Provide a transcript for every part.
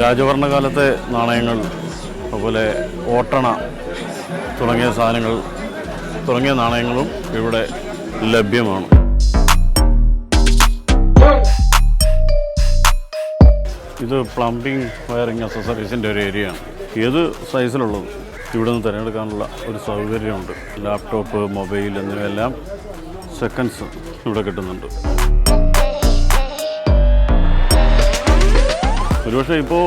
രാജഭരണകാലത്തെ നാണയങ്ങൾ അതുപോലെ ഓട്ടണ തുടങ്ങിയ സാധനങ്ങൾ തുടങ്ങിയ നാണയങ്ങളും ഇവിടെ ലഭ്യമാണ്. ഇത് പ്ലംബിംഗ് വയറിംഗ് അക്സസറീസിന്റെ ഒരു ഏരിയയാണ് ഏത് സൈസിലുള്ളത്? ഇവിടെ നിന്ന് തിരഞ്ഞെടുക്കാനുള്ള ഒരു സൗകര്യമുണ്ട്. ലാപ്ടോപ്പ് മൊബൈൽ എന്നിവയെല്ലാം സെക്കൻഡ്സ് ഇവിടെ കിട്ടുന്നുണ്ട്. ഒരുപക്ഷെ ഇപ്പോൾ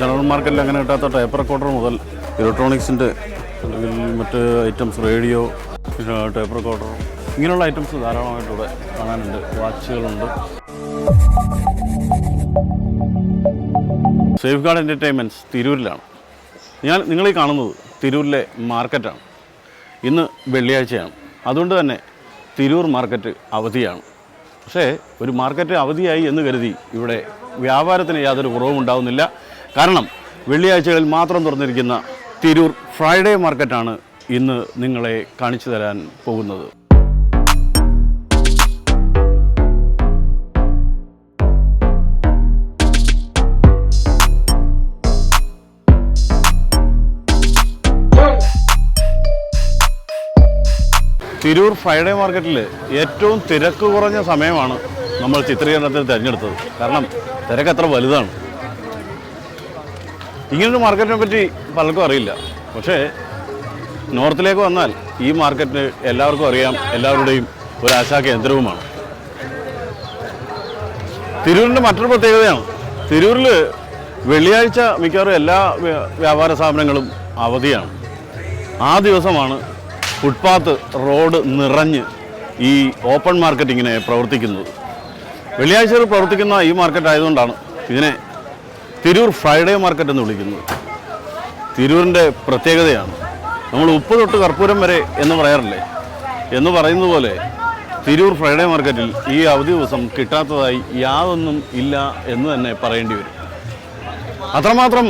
ജനറൽ മാർക്കറ്റിൽ അങ്ങനെ കിട്ടാത്ത ടൈപ്പ് റെക്കോർഡർ മുതൽ ഇലക്ട്രോണിക്സിന്റെ അല്ലെങ്കിൽ മറ്റ് ഐറ്റംസ് റേഡിയോ ടൈപ്പ് റെക്കോർഡർ ഇങ്ങനെയുള്ള ഐറ്റംസ് ധാരാളമായിട്ട് ഇവിടെ കാണാനുണ്ട് വാച്ചുകളുണ്ട് സേഫ് ഗാർഡ് എന്റർടൈൻമെന്റ്സ് തിരൂരിലാണ്. ഞാൻ നിങ്ങളീ കാണുന്നത് തിരൂരിലെ മാർക്കറ്റാണ്. ഇന്ന് വെള്ളിയാഴ്ചയാണ്. അതുകൊണ്ട് തന്നെ തിരൂർ മാർക്കറ്റ് അവധിയാണ്. പക്ഷേ ഒരു മാർക്കറ്റ് അവധിയായി എന്ന് കരുതി ഇവിടെ വ്യാപാരത്തിന് യാതൊരു കുറവും ഉണ്ടാകുന്നില്ല കാരണം വെള്ളിയാഴ്ചകളിൽ മാത്രം തുറന്നിരിക്കുന്ന തിരൂർ ഫ്രൈഡേ മാർക്കറ്റാണ് ഇന്ന് നിങ്ങളെ കാണിച്ചു തരാൻ പോകുന്നത്. തിരൂർ ഫ്രൈഡേ മാർക്കറ്റിൽ ഏറ്റവും തിരക്ക് കുറഞ്ഞ സമയമാണ് നമ്മൾ ചിത്രീകരണത്തിന് തിരഞ്ഞെടുത്തത്. കാരണം തിരക്ക് അത്ര വലുതാണ്. ഇങ്ങനൊരു മാർക്കറ്റിനെ പറ്റി പലർക്കും അറിയില്ല. പക്ഷേ നോർത്തിലേക്ക് വന്നാൽ ഈ മാർക്കറ്റ് എല്ലാവർക്കും അറിയാം എല്ലാവരുടെയും ഒരു ആശാ കേന്ദ്രവുമാണ് തിരൂരിന്റെ മറ്റൊരു പ്രത്യേകതയാണ്. തിരൂരിൽ വെള്ളിയാഴ്ച മിക്കവാറും എല്ലാ വ്യാപാര സ്ഥാപനങ്ങളും അവധിയാണ്. ആ ദിവസമാണ് ഫുട്പാത്ത് റോഡ് നിറഞ്ഞ് ഈ ഓപ്പൺ മാർക്കറ്റിങ്ങിനെ പ്രവർത്തിക്കുന്നത്. വെള്ളിയാഴ്ചകൾ പ്രവർത്തിക്കുന്ന ഈ മാർക്കറ്റ് ആയതുകൊണ്ടാണ് ഇതിനെ തിരൂർ ഫ്രൈഡേ മാർക്കറ്റ് എന്ന് വിളിക്കുന്നത്. തിരൂരിന്റെ പ്രത്യേകതയാണ്. നമ്മൾ ഉപ്പ് തൊട്ട് കർപ്പൂരം വരെ എന്ന് പറയാറില്ലേ? എന്ന് പറയുന്ന പോലെ തിരൂർ ഫ്രൈഡേ മാർക്കറ്റിൽ ഈ അവധി ദിവസം കിട്ടാത്തതായി യാതൊന്നും ഇല്ല എന്ന് തന്നെ പറയേണ്ടി വരും. അത്രമാത്രം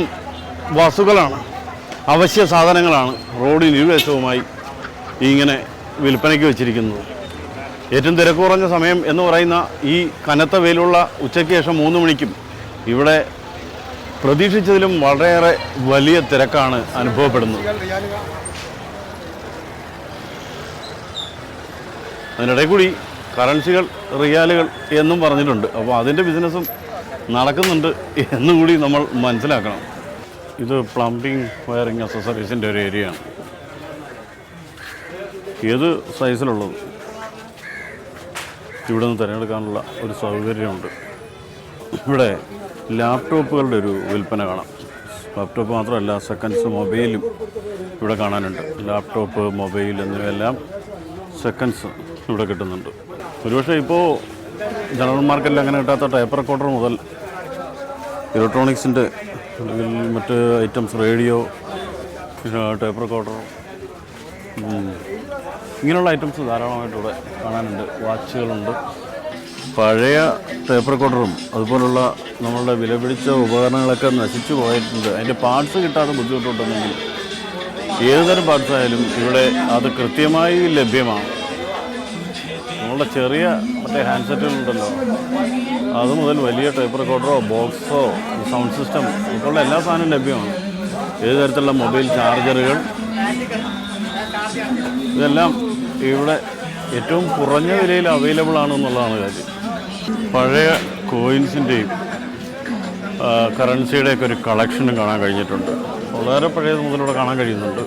വസ്തുക്കളാണ് അവശ്യ സാധനങ്ങളാണ് റോഡിന് ഇരുവശവുമായി ഇങ്ങനെ വിൽപ്പനയ്ക്ക് വെച്ചിരിക്കുന്നത്. ഏറ്റവും തിരക്ക് കുറഞ്ഞ സമയം എന്ന് പറയുന്ന ഈ കനത്ത വെയിലുള്ള ഉച്ചയ്ക്ക് ശേഷം മൂന്ന് മണിക്കും ഇവിടെ പ്രതീക്ഷിച്ചതിലും വളരെയേറെ വലിയ തിരക്കാണ് അനുഭവപ്പെടുന്നത്. അതിനിടയിൽ കൂടി കറൻസികൾ റിയാലുകൾ എന്നും പറഞ്ഞിട്ടുണ്ട്. അപ്പോൾ അതിന്റെ ബിസിനസ്സും നടക്കുന്നുണ്ട് എന്നും കൂടി നമ്മൾ മനസ്സിലാക്കണം. ഇത് പ്ലംബിംഗ് വയറിംഗ് അക്സസറീസിന്റെ ഒരു ഏരിയയാണ്. ഏത് സൈസിലുള്ളത് ഇവിടെ നിന്ന് തിരഞ്ഞെടുക്കാനുള്ള ഒരു സൗകര്യമുണ്ട്. ഇവിടെ ലാപ്ടോപ്പുകളുടെ ഒരു വിൽപ്പന കാണാം. ലാപ്ടോപ്പ് മാത്രമല്ല സെക്കൻഡ്സ് മൊബൈലും ഇവിടെ കാണാനുണ്ട്. ലാപ്ടോപ്പ് മൊബൈൽ എന്നിവയെല്ലാം സെക്കൻഡ്സ് ഇവിടെ കിട്ടുന്നുണ്ട്. ഒരുപക്ഷെ ഇപ്പോൾ ജനറൽ മാർക്കറ്റിൽ അങ്ങനെ കിട്ടാത്ത ടൈപ്പ് റെക്കോർഡർ മുതൽ ഇലക്ട്രോണിക്സിന്റെ അല്ലെങ്കിൽ മറ്റ് ഐറ്റംസ് റേഡിയോ ടൈപ്പ് റെക്കോർഡർ ഇങ്ങനെയുള്ള ഐറ്റംസ് ധാരാളമായിട്ട് ഇവിടെ കാണാനുണ്ട്. വാച്ചുകളുണ്ട് പഴയ ടേപ്പ് റെക്കോർഡറും അതുപോലുള്ള നമ്മളുടെ വിലപിടിച്ച ഉപകരണങ്ങളൊക്കെ നശിച്ചു പോയിട്ടുണ്ട്. അതിന്റെ പാർട്സ് കിട്ടാതെ ബുദ്ധിമുട്ടുണ്ടെങ്കിൽ ഏതുതരം പാർട്സ് ആയാലും ഇവിടെ അത് കൃത്യമായി ലഭ്യമാണ്. നമ്മളുടെ ചെറിയ മറ്റേ ഹാൻഡ്സെറ്റുകളുണ്ടല്ലോ അത് മുതൽ വലിയ ടേപ്പ് റെക്കോർഡറോ ബോക്സോ സൗണ്ട് സിസ്റ്റം ഇപ്പോഴുള്ള എല്ലാ സാധനവും ലഭ്യമാണ്. ഏത് തരത്തിലുള്ള മൊബൈൽ ചാർജറുകൾ ഇതെല്ലാം ഇവിടെ ഏറ്റവും കുറഞ്ഞ വിലയിൽ അവൈലബിൾ ആണെന്നുള്ളതാണ് കാര്യം. പഴയ കോയിൻസിന്റെയും കറൻസിയുടെയൊക്കെ ഒരു കളക്ഷനും കാണാൻ കഴിഞ്ഞിട്ടുണ്ട്. വളരെ പഴയത് മുതലിവിടെ കാണാൻ കഴിയുന്നുണ്ട്.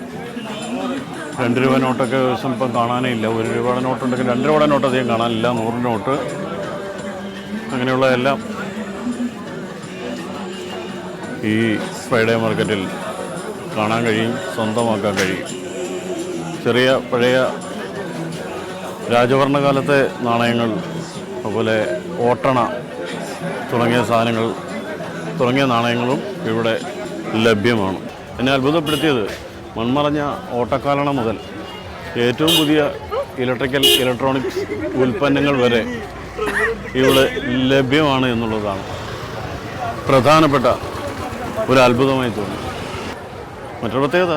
രണ്ട് രൂപ നോട്ടൊക്കെ ദിവസം ഇപ്പം കാണാനേ ഇല്ല. ഒരു രൂപയുടെ നോട്ടുണ്ടെങ്കിൽ രണ്ട് രൂപയുടെ നോട്ട് അധികം കാണാനില്ല. നൂറ് നോട്ട്. അങ്ങനെയുള്ള എല്ലാം ഈ ഫ്രൈഡേ മാർക്കറ്റിൽ കാണാൻ കഴിയും സ്വന്തമാക്കാൻ കഴിയും. ചെറിയ പഴയ രാജഭരണകാലത്തെ നാണയങ്ങൾ അതുപോലെ ഓട്ടണ തുടങ്ങിയ സാധനങ്ങൾ തുടങ്ങിയ നാണയങ്ങളും ഇവിടെ ലഭ്യമാണ്. എന്നെ അത്ഭുതപ്പെടുത്തിയത് മൺമറഞ്ഞ ഓട്ടക്കാലണ മുതൽ ഏറ്റവും പുതിയ ഇലക്ട്രിക്കൽ ഇലക്ട്രോണിക്സ് ഉൽപ്പന്നങ്ങൾ വരെ ഇവിടെ ലഭ്യമാണ് എന്നുള്ളതാണ് പ്രധാനപ്പെട്ട ഒരു അത്ഭുതമായി തോന്നി മറ്റൊരു പ്രത്യേകത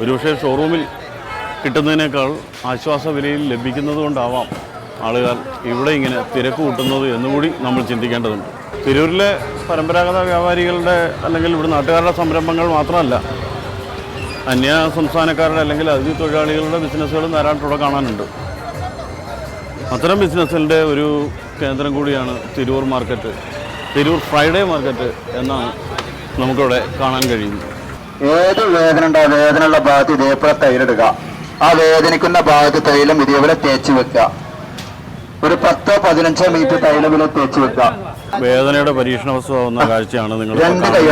ഒരുപക്ഷെ ഷോറൂമിൽ കിട്ടുന്നതിനേക്കാൾ ആശ്വാസ വിലയിൽ ലഭിക്കുന്നത് കൊണ്ടാവാം ആളുകൾ ഇവിടെ ഇങ്ങനെ തിരക്ക് കൂട്ടുന്നത് എന്നുകൂടി നമ്മൾ ചിന്തിക്കേണ്ടതുണ്ട്. തിരൂരിലെ പരമ്പരാഗത വ്യാപാരികളുടെ അല്ലെങ്കിൽ ഇവിടെ നാട്ടുകാരുടെ സംരംഭങ്ങൾ മാത്രമല്ല അന്യ സംസ്ഥാനക്കാരുടെ അല്ലെങ്കിൽ അതിഥി തൊഴിലാളികളുടെ ബിസിനസ്സുകളും ധാരാളം ഇവിടെ കാണാനുണ്ട്. അത്തരം ബിസിനസ്സിന്റെ ഒരു കേന്ദ്രം കൂടിയാണ് Tirur market Tirur Friday market എന്നാണ് നമുക്കിവിടെ കാണാൻ കഴിയുന്നത്. ഏത് വേദന ഉണ്ടോ വേദനയുള്ള ഭാഗത്ത് ഇതേപോലെ തൈലെടുക്കുക ആ വേദനിക്കുന്ന ഭാഗത്ത് തൈലം ഇതേപോലെ തേച്ച് വെക്കുക. ഒരു പത്തോ പതിനഞ്ചോ മിനിറ്റ് തൈലം ഇതിൽ തേച്ച് വെക്കുക. വേദനയുടെ പരീക്ഷണ വസ്തുവാകുന്ന കാഴ്ചയാണ് നിങ്ങൾ രണ്ട് കൈ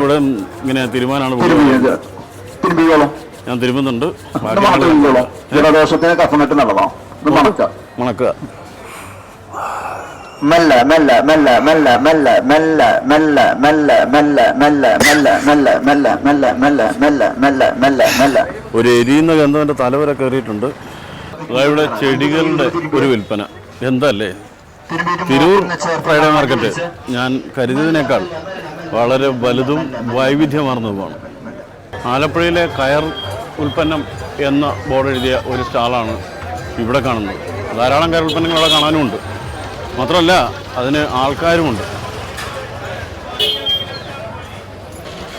ഇവിടെ ഇങ്ങനെ തീരുമാനമാണ് ഞാൻ തിരുമുന്നുണ്ട് ജലദോഷത്തിന് കഫമെട്ട് നടന്നോ? മണക്കുക. മണക്കുക. മെല്ലെ ملا ملا ملا ملا ملا ملا ملا ملا ملا ملا ملا ملا ملا ملا ملا ملا ملا ملا ഒരു എരിയുന്ന ഗന്ധവന്റെ തലവരെ കയറിയിട്ടുണ്ട് ഇവിടെ ചെടികളുടെ ഒരു വിൽപ്പന എന്തല്ലേ തിരൂർ ഫ്രൈഡേ മാർക്കറ്റ് ഞാൻ കരുതിയതിനേക്കാൾ വളരെ വലുതും വൈവിധ്യമാർന്നതുമാണ് ആലപ്പുഴയിലെ കയർ ഉൽപ്പന്നം എന്ന ബോർഡ് എഴുതിയ ഒരു സ്റ്റാളാണ് ഇവിടെ കാണുന്നത് ധാരാളം കയർ ഉൽപ്പന്നങ്ങൾ ഇവിടെ കാണാനുമുണ്ട് മാത്രമല്ല അതിന് ആൾക്കാരുമുണ്ട്.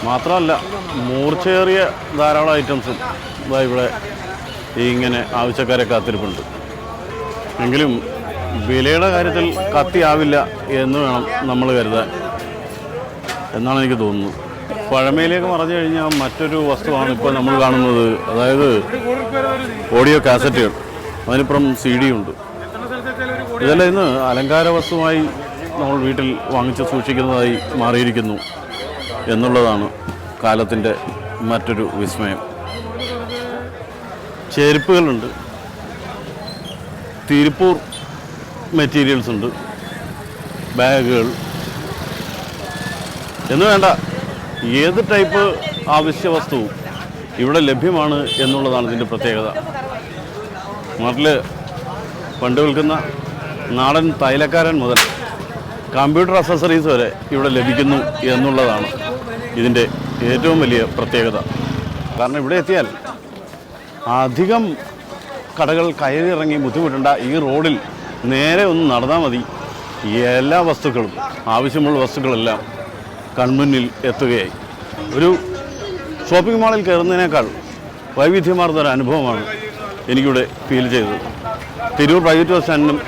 മാത്രമല്ല മൂർച്ചയേറിയ ധാരാളം ഐറ്റംസും ഇവിടെ ഇങ്ങനെ ആവശ്യക്കാരെ കാത്തിരിപ്പുണ്ട്. എങ്കിലും വിലയുടെ കാര്യത്തിൽ കത്തിയാവില്ല എന്ന് വേണം നമ്മൾ കരുതാൻ. എന്നാണ് എനിക്ക് തോന്നുന്നത്. പഴമയിലേക്ക് മറഞ്ഞു കഴിഞ്ഞാൽ മറ്റൊരു വസ്തുവാണ് ഇപ്പോൾ നമ്മൾ കാണുന്നത്. അതായത് ഓഡിയോ കാസറ്റുകൾ. അതിനിപ്പുറം സി ഡി ഉണ്ട്. ഇതെല്ലാം ഇന്ന് അലങ്കാര വസ്തുവായി നമ്മൾ വീട്ടിൽ വാങ്ങിച്ച് സൂക്ഷിക്കുന്നതായി മാറിയിരിക്കുന്നു എന്നുള്ളതാണ് കാലത്തിന്റെ മറ്റൊരു വിസ്മയം. ചെരുപ്പുകളുണ്ട്. തിരുപ്പൂർ മെറ്റീരിയൽസ് ഉണ്ട്. ബാഗുകൾ. എന്ന് വേണ്ട ഏത് ടൈപ്പ് ആവശ്യ വസ്തുവും ഇവിടെ ലഭ്യമാണ് എന്നുള്ളതാണ് ഇതിന്റെ പ്രത്യേകത. നാട്ടിൽ പണ്ട് വിൽക്കുന്ന നാടൻ തൈലക്കാരൻ മുതൽ കമ്പ്യൂട്ടർ അസസറീസ് വരെ ഇവിടെ ലഭിക്കുന്നു എന്നുള്ളതാണ് ഇതിന്റെ ഏറ്റവും വലിയ പ്രത്യേകത. കാരണം ഇവിടെ എത്തിയാൽ അധികം കടകൾ കയറി ഇറങ്ങി ബുദ്ധിമുട്ടേണ്ട ഈ റോഡിൽ നേരെ ഒന്ന് നടന്നാൽ മതി. എല്ലാ വസ്തുക്കളും ആവശ്യമുള്ള വസ്തുക്കളെല്ലാം കൺമുന്നിൽ എത്തുകയായി. ഒരു ഷോപ്പിംഗ് മാളിൽ കയറുന്നതിനേക്കാൾ വൈവിധ്യമാർന്ന ഒരു അനുഭവമാണ് എനിക്കിവിടെ ഫീൽ ചെയ്തത്. തിരൂർ പ്രൈവറ്റ് ബസ് സ്റ്റാൻഡിനും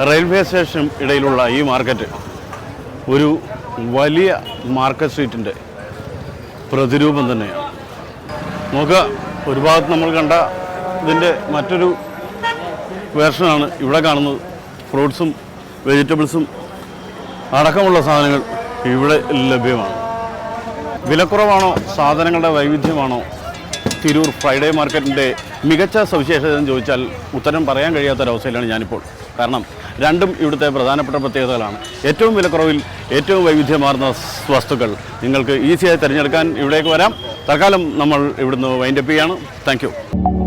റെയിൽവേ സ്റ്റേഷനും ഇടയിലുള്ള ഈ മാർക്കറ്റ് ഒരു വലിയ മാർക്കറ്റ് സ്ട്രീറ്റിന്റെ പ്രതിരൂപം തന്നെയാണ്. നോക്കുക ഒരു ഭാഗത്ത് നമ്മൾ കണ്ട ഇതിന്റെ മറ്റൊരു വേർഷനാണ് ഇവിടെ കാണുന്നത്. ഫ്രൂട്ട്സും വെജിറ്റബിൾസും അടക്കമുള്ള സാധനങ്ങൾ ഇവിടെ ലഭ്യമാണ്. വിലക്കുറവാണോ സാധനങ്ങളുടെ വൈവിധ്യമാണോ? തിരൂർ ഫ്രൈഡേ മാർക്കറ്റിന്റെ മികച്ച സവിശേഷത എന്ന് ചോദിച്ചാൽ ഉത്തരം പറയാൻ കഴിയാത്തൊരവസ്ഥയിലാണ് ഞാനിപ്പോൾ. കാരണം രണ്ടും ഇവിടുത്തെ പ്രധാനപ്പെട്ട പ്രത്യേകതകളാണ്. ഏറ്റവും വിലക്കുറവിൽ ഏറ്റവും വൈവിധ്യമാർന്ന വസ്തുക്കൾ നിങ്ങൾക്ക് ഈസിയായി തിരഞ്ഞെടുക്കാൻ ഇവിടേക്ക് വരാം. തൽക്കാലം നമ്മൾ ഇവിടുന്ന് വൈൻഡപ്പ് ചെയ്യാണ്. താങ്ക്